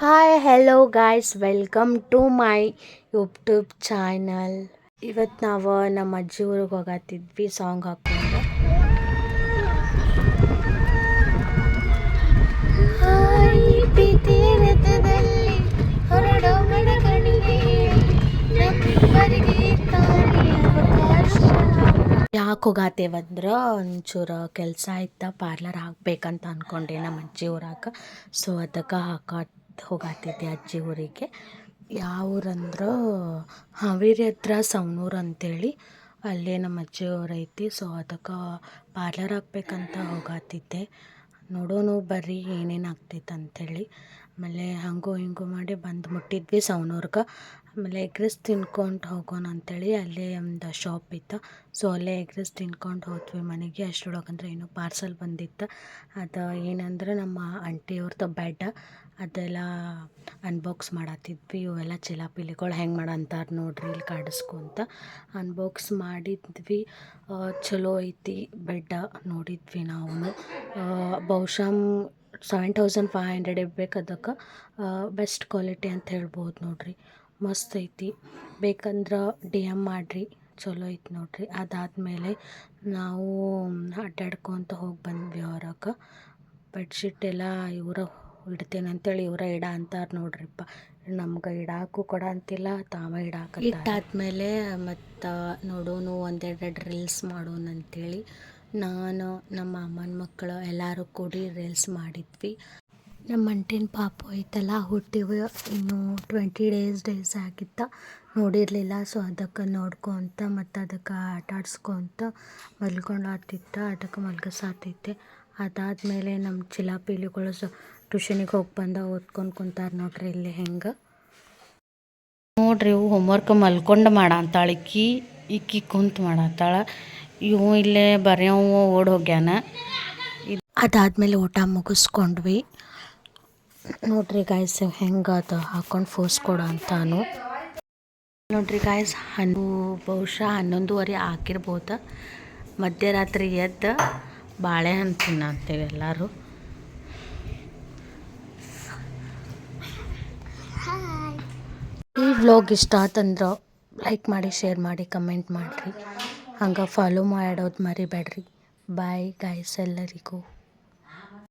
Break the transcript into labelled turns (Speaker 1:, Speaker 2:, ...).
Speaker 1: Hi hello guys welcome to my YouTube channel ಇವತ್ತು ನಾವು ನಮ್ಮ ಅಜ್ಜಿ ಊರಿಗೆ ಹೋಗತ್ತಿದ್ವಿ ಸಾಂಗ್ ಹಾಕೊಂಡು ಯಾಕೆ ಹೋಗತ್ತೇವಂದ್ರೆ ಒಂಚೂರು ಕೆಲಸ ಇತ್ತು ಪಾರ್ಲರ್ ಹಾಕ್ಬೇಕಂತ ಅಂದ್ಕೊಂಡೆ ನಮ್ಮ ಅಜ್ಜಿ ಊರಾಗ. ಸೊ ಅದಕ್ಕೆ ಹೋಗಾತಿದ್ದೆ ಅಜ್ಜಿ ಊರಿಗೆ. ಯಾವ ಊರಂದ್ರೆ ಹಾವೇರಿ ಹತ್ರ ಸವಣೂರು ಅಂತೇಳಿ ಅಲ್ಲೇ ನಮ್ಮ ಅಜ್ಜಿ ಊರೈತಿ. ಸೊ ಅದಕ್ಕೆ ಪಾರ್ಲರ್ ಹಾಕ್ಬೇಕಂತ ಹೋಗಾತಿದ್ದೆ. ನೋಡೋಣ ಬರ್ರಿ, ಏನೇನು ಆಗ್ತೈತೆ ಅಂಥೇಳಿ ಆಮೇಲೆ ಹಂಗೋ ಹಿಂಗೋ ಮಾಡಿ ಬಂದು ಮುಟ್ಟಿದ್ವಿ ಸವಣೂರ್ಗೆ ಆಮೇಲೆ ಎಗ್ ರೈಸ್ ತಿನ್ಕೊಂಡು ಹೋಗೋಣ ಅಂಥೇಳಿ ಅಲ್ಲೇ ಒಂದು ಶಾಪ್ ಇತ್ತು. ಸೊ ಅಲ್ಲೇ ಎಗ್ ರೈಸ್ ತಿನ್ಕೊಂಡು ಹೋದ್ವಿ ಮನೆಗೆ. ಅಷ್ಟರೊಳಗಂದ್ರೆ ಏನೋ ಪಾರ್ಸಲ್ ಬಂದಿತ್ತು. ಅದು ಏನಂದ್ರೆ ನಮ್ಮ ಆಂಟಿಯವ್ರದ್ದು ಬೆಡ್ ಅದೆಲ್ಲ ಅನ್ಬಾಕ್ಸ್ ಮಾಡತ್ತಿದ್ವಿ ಇವೆಲ್ಲ ಚಿಲಾಪಿಲಿಗಳು ಹೆಂಗೆ ಮಾಡ ಅಂತಾರೆ ನೋಡ್ರಿ ಇಲ್ಲಿ ಕಾಡಿಸ್ಕೊಂತ ಅನ್ಬಾಕ್ಸ್ ಮಾಡಿದ್ವಿ. ಚಲೋ ಐತಿ ಬೆಡ್ಡ ನೋಡಿದ್ವಿ ನಾವು. ಬಹುಶಃ ಸೆವೆನ್ ತೌಸಂಡ್ ಫೈವ್ ಹಂಡ್ರೆಡ್ ಇರ್ಬೇಕು ಅದಕ್ಕೆ. ಬೆಸ್ಟ್ ಕ್ವಾಲಿಟಿ ಅಂತ ಹೇಳ್ಬೋದು ನೋಡಿರಿ. ಮಸ್ತ್ ಐತಿ. ಬೇಕಂದ್ರೆ ಡಿ ಎಂ ಮಾಡಿರಿ. ಚಲೋ ಐತಿ ನೋಡ್ರಿ. ಅದಾದಮೇಲೆ ನಾವು ಅಡ್ಡಾಡ್ಕೊತ ಹೋಗಿ ಬಂದ್ವಿ ಹೊರಗೆ ಬೆಡ್ಶೀಟ್ ಎಲ್ಲ ಇವರ ಇಡ್ತೇನೆ ಅಂತೇಳಿ ಇವರ ಇಡ ಅಂತಾರೆ ನೋಡ್ರಿಪ್ಪ. ನಮ್ಗೆ ಇಡಾಕು ಕೊಡ ಅಂತಿಲ್ಲ, ತಾವ ಇಡಾಕ ಇಟ್ಟಾದ್ಮೇಲೆ ಮತ್ತು ನೋಡೋನು ಒಂದೆರಡು ರೀಲ್ಸ್ ಮಾಡೋಣ ಅಂತೇಳಿ ನಾನು, ನಮ್ಮ ಅಮ್ಮನ ಮಕ್ಕಳು ಎಲ್ಲರೂ ಕೂಡಿ ರೀಲ್ಸ್ ಮಾಡಿದ್ವಿ. ನಮ್ಮ ಅಂಟಿನ ಪಾಪು ಐತಲ್ಲ ಹುಟ್ಟಿವ ಇನ್ನು ಟ್ವೆಂಟಿ ಡೇಸ್ ಡೇಸ್ ಆಗಿತ್ತ. ನೋಡಿರಲಿಲ್ಲ ಸೊ ಅದಕ್ಕೆ ನೋಡ್ಕೊತ ಮತ್ತು ಅದಕ್ಕೆ ಆಟ ಆಡ್ಸ್ಕೊತ ಮಲ್ಕೊಂಡು ಆತಿತ್ತ ಅದಕ್ಕೆ ಮಲ್ಗಸಾತೈತೆ. ಅದಾದಮೇಲೆ ನಮ್ಮ ಚಿಲಾಪಿಲಿಗಳು ಸೊ ಟ್ಯೂಷನಿಗೆ ಹೋಗಿ ಬಂದ, ಓದ್ಕೊಂಡು ಕುಂತಾರೆ ನೋಡ್ರಿ ಇಲ್ಲಿ ಹೆಂಗೆ. ನೋಡ್ರಿ ಹೋಮ್ವರ್ಕ್ ಮಲ್ಕೊಂಡು ಮಾಡಂತಾಳ ಈಕಿ ಕುಂತು ಮಾಡತ್ತಾಳ ಇವು ಇಲ್ಲೇ ಬರೆಯವು ಓಡ್ ಹೋಗ್ಯಾನ. ಅದಾದಮೇಲೆ ಊಟ ಮುಗಿಸ್ಕೊಂಡ್ವಿ. ನೋಡ್ರಿ ಗಾಯ್ಸ್ ಹೆಂಗೆ ಅದು ಹಾಕೊಂಡು ಫೋಸ್ ಕೊಡು ಅಂತಾನು. ನೋಡ್ರಿ ಗಾಯ್ಸ್ ಹನ್ನು ಬಹುಶಃ ಹನ್ನೊಂದುವರೆ ಆಗಿರ್ಬೋದು. ಮಧ್ಯರಾತ್ರಿ ಎದ್ದು ಬಾಳೆಹಣ್ಣು ತಿನ್ನತ್ತೇವೆ ಎಲ್ಲರೂ. ಈ ವ್ಲಾಗ್ ಇಷ್ಟ ಆತಂದ್ರೆ ಲೈಕ್ ಮಾಡಿ ಶೇರ್ ಮಾಡಿ ಕಮೆಂಟ್ ಮಾಡಿರಿ. ಹಂಗೆ ಫಾಲೋ ಮಾಡೋದು ಮರಿಬೇಡ್ರಿ. ಬಾಯ್ ಗಾಯ್ಸ್ ಎಲ್ಲರಿಗೂ.